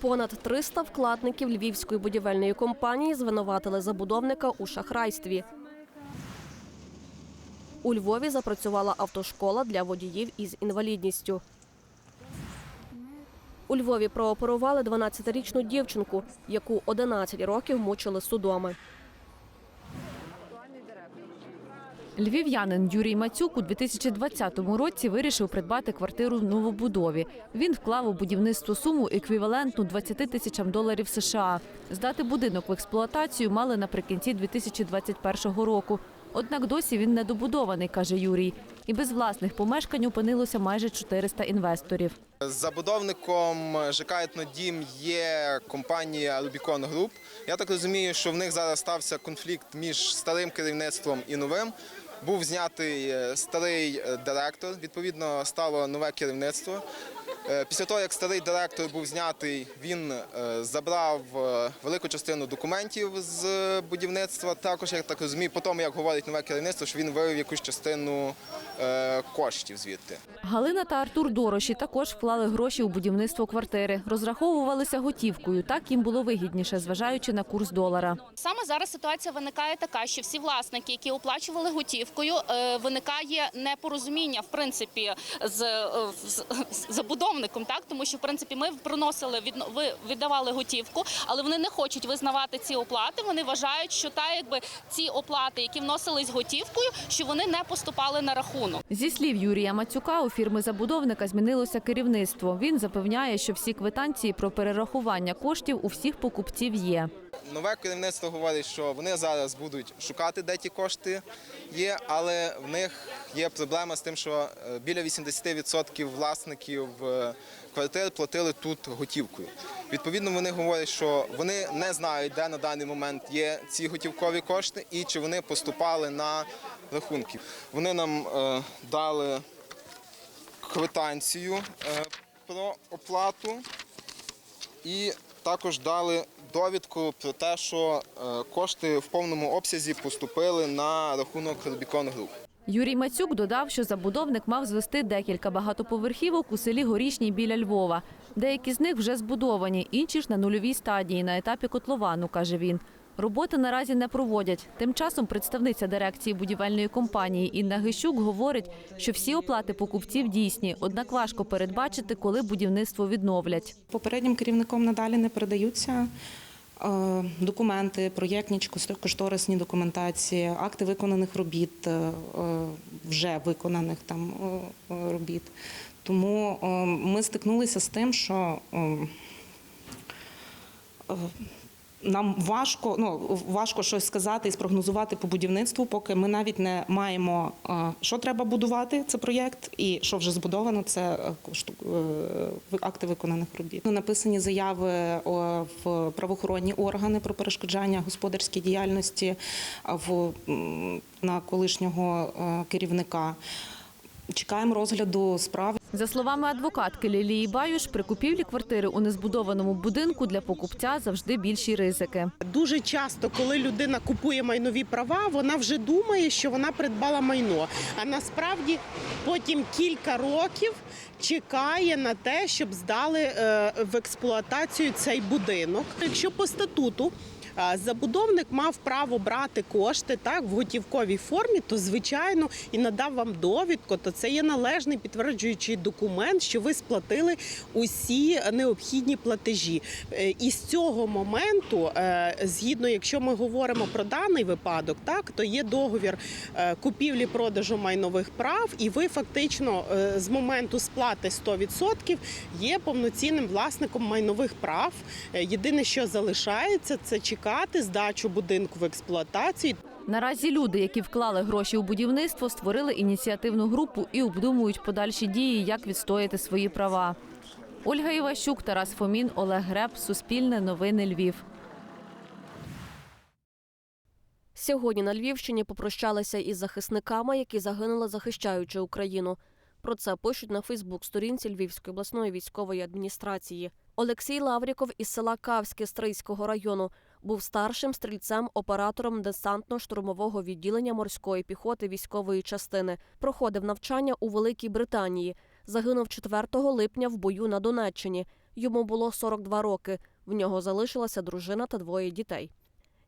Понад 300 вкладників львівської будівельної компанії звинуватили забудовника у шахрайстві. У Львові запрацювала автошкола для водіїв із інвалідністю. У Львові прооперували 12-річну дівчинку, яку 11 років мучили судоми. Львів'янин Юрій Мацюк у 2020 році вирішив придбати квартиру в новобудові. Він вклав у будівництво суму еквівалентну 20 тисячам доларів США. Здати будинок в експлуатацію мали наприкінці 2021 року. Однак досі він недобудований, каже Юрій. І без власних помешкань опинилося майже 400 інвесторів. Забудовником ЖК «Етнодім» є компанія Rubicon Group. Я так розумію, що в них зараз стався конфлікт між старим керівництвом і новим. Був знятий е, старий е, директор, відповідно стало нове керівництво. Е, Після того, як старий директор був знятий, він е, забрав е, велику частину документів з будівництва. Також, я так розумію, по тому, як говорить нове керівництво, що він вивів якусь частину коштів звідти. Галина та Артур Дороші також вклали гроші у будівництво квартири. Розраховувалися готівкою. Так їм було вигідніше, зважаючи на курс долара. Саме зараз ситуація виникає така, що всі власники, які оплачували готівкою, виникає непорозуміння в принципі з, е, з, з так тому що в принципі ми приносили віддавали готівку, але вони не хочуть визнавати ці оплати. Вони вважають, що та якби ці оплати, які вносились готівкою, що вони не поступали на рахунок. Зі слів Юрія Мацюка, у фірми забудовника змінилося керівництво. Він запевняє, що всі квитанції про перерахування коштів у всіх покупців є. Нове керівництво говорить, що вони зараз будуть шукати, де ті кошти є, але в них є проблема з тим, що е, біля 80% власників е, квартир платили тут готівкою. Відповідно, вони говорять, що вони не знають, де на даний момент є ці готівкові кошти і чи вони поступали на рахунки. Вони нам е, дали квитанцію про оплату і також дали довідку про те, що е, кошти в повному обсязі поступили на рахунок Rubicon Group. Юрій Мацюк додав, що забудовник мав звести декілька багатоповерхівок у селі Горішній біля Львова. Деякі з них вже збудовані, інші ж на нульовій стадії, на етапі котловану, каже він. Роботи наразі не проводять. Тим часом представниця дирекції будівельної компанії Інна Гищук говорить, що всі оплати покупців дійсні, однак важко передбачити, коли будівництво відновлять. Попереднім керівником надалі не передаються документи, проєктні чи кошторисні документації, акти виконаних робіт, е, е, вже виконаних там е, робіт. Тому ми стикнулися з тим, що е, е, нам важко, ну важко щось сказати і спрогнозувати по будівництву, поки ми навіть не маємо, е, що треба будувати, це проєкт, і що вже збудовано, це е, е, акти виконаних робіт. Ну, Написані заяви в правоохоронні органи про перешкоджання господарській діяльності в на колишнього керівника. Чекаємо розгляду справи. За словами адвокатки Лілії Баюш, при купівлі квартири у незбудованому будинку для покупця завжди більші ризики. Дуже часто, коли людина купує майнові права, вона вже думає, що вона придбала майно. А насправді потім кілька років чекає на те, щоб здали е, в експлуатацію цей будинок. Якщо по статуту. Забудовник мав право брати кошти так в готівковій формі, то звичайно і надав вам довідку. То це є належний підтверджуючий документ, що ви сплатили усі необхідні платежі. Е, І з цього моменту, е, згідно, якщо ми говоримо про даний випадок, так то є договір е, купівлі-продажу майнових прав, і ви фактично з моменту сплати 100% є повноцінним власником майнових прав. Єдине, що залишається, це чекати здачу будинку в експлуатацію. Наразі люди, які вклали гроші у будівництво, створили ініціативну групу і обдумують подальші дії, як відстояти свої права. Ольга Іващук, Тарас Фомін, Олег Греб, Суспільне, Новини Львів. Сьогодні на Львівщині попрощалися із захисниками, які загинули, захищаючи Україну. Про це пишуть на Фейсбук-сторінці Львівської обласної військової адміністрації. Олексій Лавріков із села Кавське Стрийського району був старшим стрільцем-оператором десантно-штурмового відділення морської піхоти військової частини. Проходив навчання у Великій Британії. Загинув 4 липня в бою на Донеччині. Йому було 42 роки. В нього залишилася дружина та двоє дітей.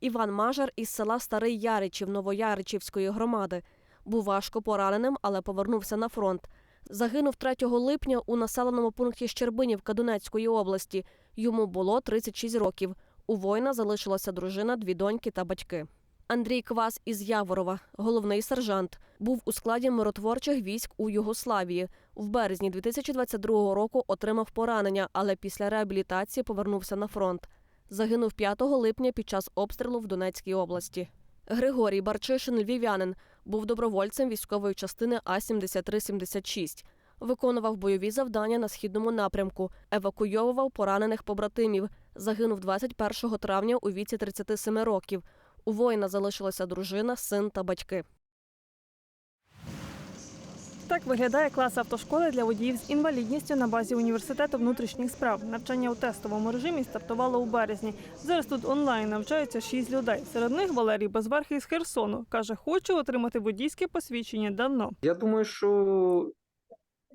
Іван Мажар із села Старий Яричів Новояричівської громади. Був важко пораненим, але повернувся на фронт. Загинув 3 липня у населеному пункті Щербинівка Донецької області. Йому було 36 років. У воїна залишилася дружина, дві доньки та батьки. Андрій Квас із Яворова, головний сержант, був у складі миротворчих військ у Югославії. В березні 2022 року отримав поранення, але після реабілітації повернувся на фронт. Загинув 5 липня під час обстрілу в Донецькій області. Григорій Барчишин, львів'янин, був добровольцем військової частини А-7376. Виконував бойові завдання на східному напрямку, евакуйовував поранених побратимів. Загинув 21 травня у віці 37 років. У воїна залишилася дружина, син та батьки. Так виглядає клас автошколи для водіїв з інвалідністю на базі університету внутрішніх справ. Навчання у тестовому режимі стартувало у березні. Зараз тут онлайн навчаються шість людей. Серед них Валерій Безверхий з Херсону каже, хоче отримати водійське посвідчення давно. Я думаю, що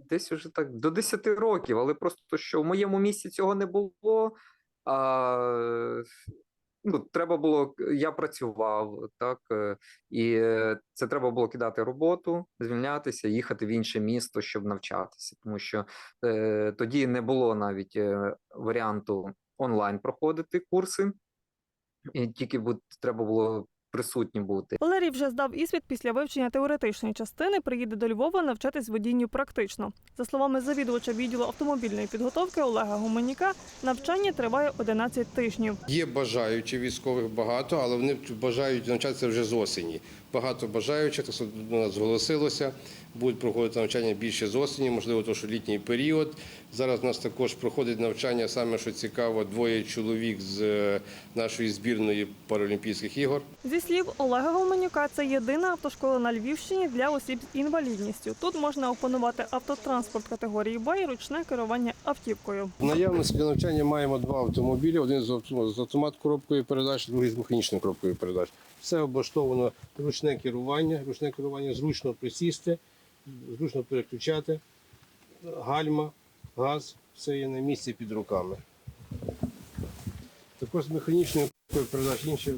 десь вже так до 10 років, але просто що в моєму місці цього не було. А, ну, треба було, я працював, так, е, і е, це треба було кидати роботу, звільнятися, їхати в інше місто, щоб навчатися. Тому що е, тоді не було навіть е, варіанту онлайн проходити курси, і тільки бу- треба було присутнім бути. Валерій вже здав іспит після вивчення теоретичної частини. Приїде до Львова навчатись водінню практично. За словами завідувача відділу автомобільної підготовки Олега Гуменіка, навчання триває 11 тижнів. Є бажаючі військових багато, але вони бажають навчатися вже з осені. Багато бажаючих то нас зголосилося. Будуть проходити навчання більше з осені, можливо, то що літній період. Зараз у нас також проходить навчання, саме що цікаво, двоє чоловік з е, нашої збірної паралімпійських ігор. Зі слів Олега Гуменюка, це єдина автошкола на Львівщині для осіб з інвалідністю. Тут можна опанувати автотранспорт категорії Б і ручне керування автівкою. В наявності для навчання маємо два автомобілі: один з автомат коробкою передач, другий з механічною коробкою передач. Все облаштовано ручне керування, ручне керування зручно присісти, зручно переключати, гальма, газ, все є на місці під руками. Також з механічною передач інші.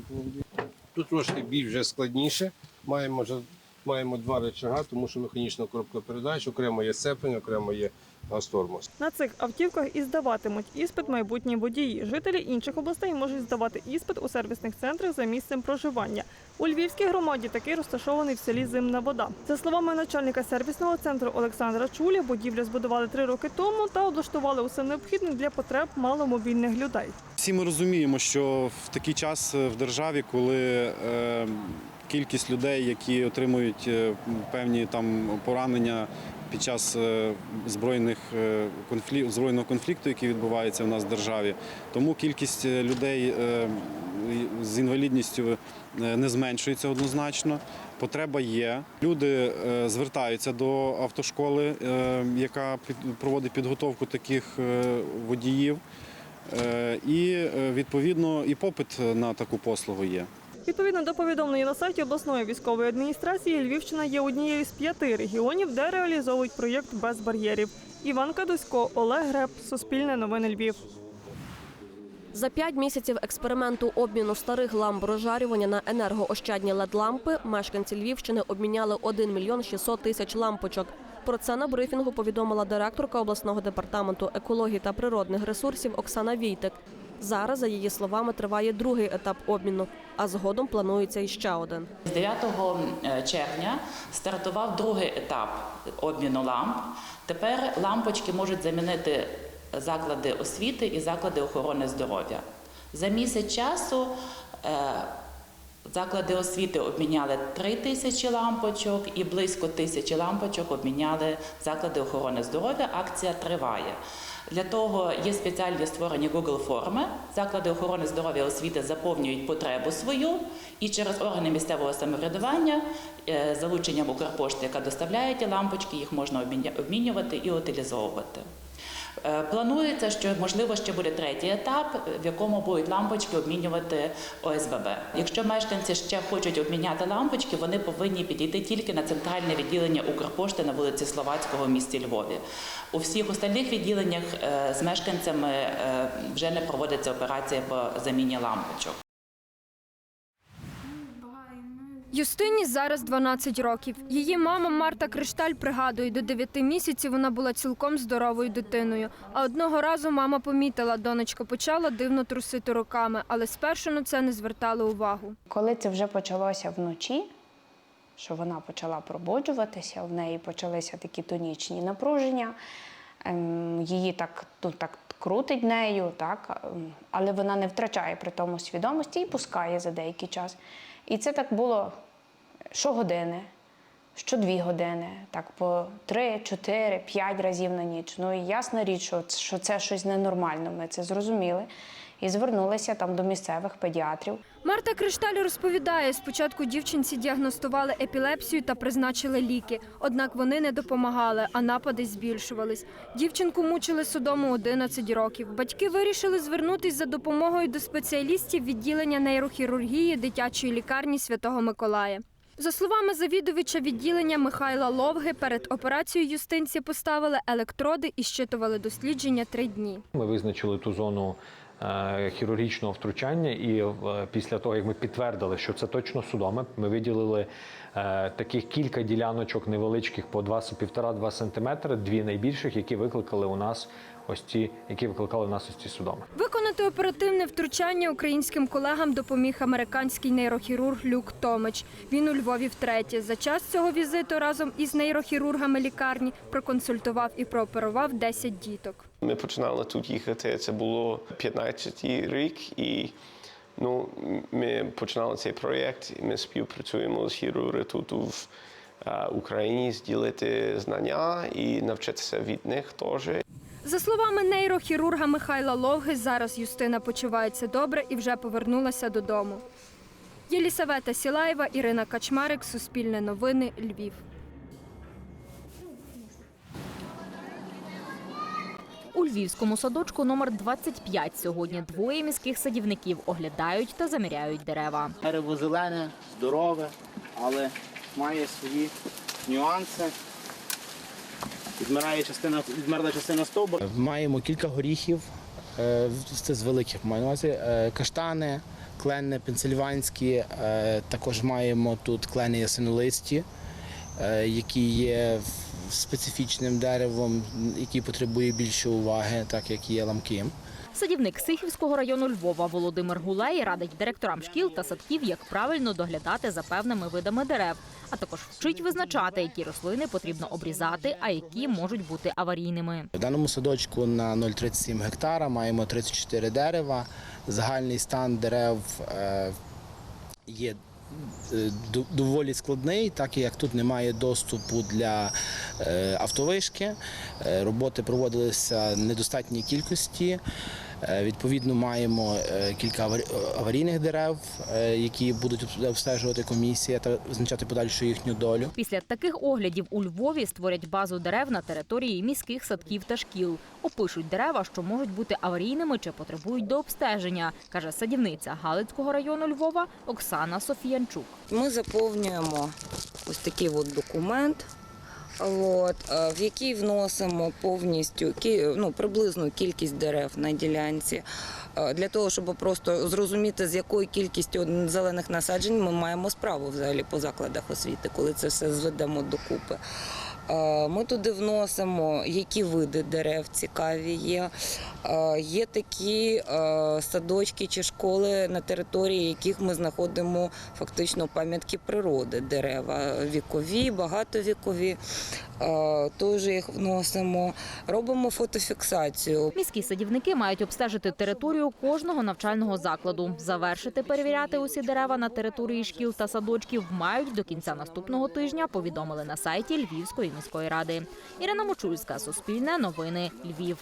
Тут трошки більш вже складніше. Маємо, вже- маємо два речага, тому що механічна коробка передач, окремо є сцеплення, окремо є газ-тормоз. На цих автівках і здаватимуть іспит майбутні водії. Жителі інших областей можуть здавати іспит у сервісних центрах за місцем проживання. У Львівській громаді такий розташований в селі Зимна вода. За словами начальника сервісного центру Олександра Чуля, будівлю збудували три роки тому та облаштували усе необхідне для потреб маломобільних людей. Всі ми розуміємо, що в такий час в державі, коли е, кількість людей, які отримують е, певні там поранення під час е, збройних е, конфлік, збройного конфлікту, який відбувається в нас в державі, тому кількість е, людей з інвалідністю не зменшується однозначно. Потреба є. Люди звертаються до автошколи, яка проводить підготовку таких водіїв. І відповідно і попит на таку послугу є. Відповідно до повідомлення на сайті обласної військової адміністрації, Львівщина є однією з п'яти регіонів, де реалізовують проєкт без бар'єрів. Іван Кадусько, Олег Греб, Суспільне новини Львів. За п'ять місяців експерименту обміну старих ламп розжарювання на енергоощадні LED-лампи мешканці Львівщини обміняли 1 мільйон 600 тисяч лампочок. Про це на брифінгу повідомила директорка обласного департаменту екології та природних ресурсів Оксана Війтик. Зараз, за її словами, триває другий етап обміну, а згодом планується іще один. З 9 е, червня стартував другий етап обміну ламп. Тепер лампочки можуть замінити заклади освіти і заклади охорони здоров'я. За місяць часу е, заклади освіти обміняли 3 тисячі лампочок і близько тисячі лампочок обміняли заклади охорони здоров'я. Акція триває. Для того є спеціальні створені Google форми. Заклади охорони здоров'я освіти заповнюють потребу свою і через органи місцевого самоврядування е, залученням Укрпошти, яка доставляє ті лампочки, їх можна обмінювати і утилізовувати. Е, Планується, що можливо ще буде третій етап, в якому будуть лампочки обмінювати ОСББ. Якщо мешканці ще хочуть обміняти лампочки, вони повинні підійти тільки на центральне відділення Укрпошти на вулиці Словацького в місті Львові. У всіх остальних відділеннях е, з мешканцями е, вже не проводиться операція по заміні лампочок. Юстині зараз 12 років. Її мама Марта Кришталь пригадує, до 9 місяців вона була цілком здоровою дитиною. А одного разу мама помітила, донечка почала дивно трусити руками, але спершу на це не звертали увагу. Коли це вже почалося вночі, що вона почала пробуджуватися, в неї почалися такі тонічні напруження, ем, її так, ну, так крутить нею, так, ем, але вона не втрачає при тому свідомості і пускає за деякий час. І це так було щогодини, що дві години, так по три, чотири, п'ять разів на ніч. Ну і ясна річ, що, це щось ненормально. Ми це зрозуміли і звернулися там до місцевих педіатрів. Марта Кришталь розповідає, спочатку дівчинці діагностували епілепсію та призначили ліки. Однак вони не допомагали, а напади збільшувались. Дівчинку мучили судому 11 років. Батьки вирішили звернутись за допомогою до спеціалістів відділення нейрохірургії дитячої лікарні Святого Миколая. За словами завідувача відділення Михайла Ловги, перед операцією юстинці поставили електроди і щитували дослідження три дні. Ми визначили ту зону хірургічного втручання, і е, після того, як ми підтвердили, що це точно судоми, ми виділили е, таких кілька діляночок невеличких по 2,5-2 см, дві найбільших, які викликали у нас ось ці, які викликали у нас ось ці судоми. Виконати оперативне втручання українським колегам допоміг американський нейрохірург Люк Томич. Він у Львові втретє. За час цього візиту разом із нейрохірургами лікарні проконсультував і прооперував 10 діток. Ми починали тут їхати. Це було 15 рік, і ну, ми починали цей проєкт. Ми співпрацюємо з хірургами тут в е, Україні, зділити знання і навчитися від них теж. За словами нейрохірурга Михайла Ловги, зараз Юстина почувається добре і вже повернулася додому. Єлісавета Сілаєва, Ірина Качмарик, Суспільне новини, Львів. У львівському садочку номер 25 сьогодні двоє міських садівників оглядають та заміряють дерева. Дерево зелене, здорове, але має свої нюанси. Відмирає частина, відмерла частина стовбура. Маємо кілька горіхів, е, це з великих маю увазі, е, каштани, клени пенсильванські. е, Також маємо тут клени ясенолисті, е, які є специфічним деревом, який потребує більше уваги, так як є ламки. Садівник Сихівського району Львова Володимир Гулей радить директорам шкіл та садків, як правильно доглядати за певними видами дерев, а також вчить визначати, які рослини потрібно обрізати, а які можуть бути аварійними. В даному садочку на 0,37 гектара маємо 34 дерева. Загальний стан дерев е, є доволі складний, так як тут немає доступу для е, автовишки. Е, Роботи проводилися в недостатній кількості. Е, Відповідно, маємо е, кілька аварі- аварійних дерев, е, які будуть обстежувати комісія та визначати подальшу їхню долю. Після таких оглядів у Львові створять базу дерев на території міських садків та шкіл. Опишуть дерева, що можуть бути аварійними чи потребують до обстеження, каже садівниця Галицького району Львова Оксана Софіянчук. Ми заповнюємо ось такий от документ, от, е, в який вносимо повністю ну, приблизну кількість дерев на ділянці. е, Для того, щоб просто зрозуміти, з якою кількістю зелених насаджень ми маємо справу взагалі по закладах освіти, коли це все зведемо докупи. Е, Ми туди вносимо, які види дерев цікаві є. Е, Є такі е, садочки чи школи, на території яких ми знаходимо фактично пам'ятки природи, дерева вікові, багатовікові. Е, Теж їх вносимо. Робимо фотофіксацію. Міські садівники мають обстежити територію кожного навчального закладу. Завершити перевіряти усі дерева на території шкіл та садочків мають до кінця наступного тижня. Повідомили на сайті Львівської міської ради. Ірина Мочульська, Суспільне новини, Львів.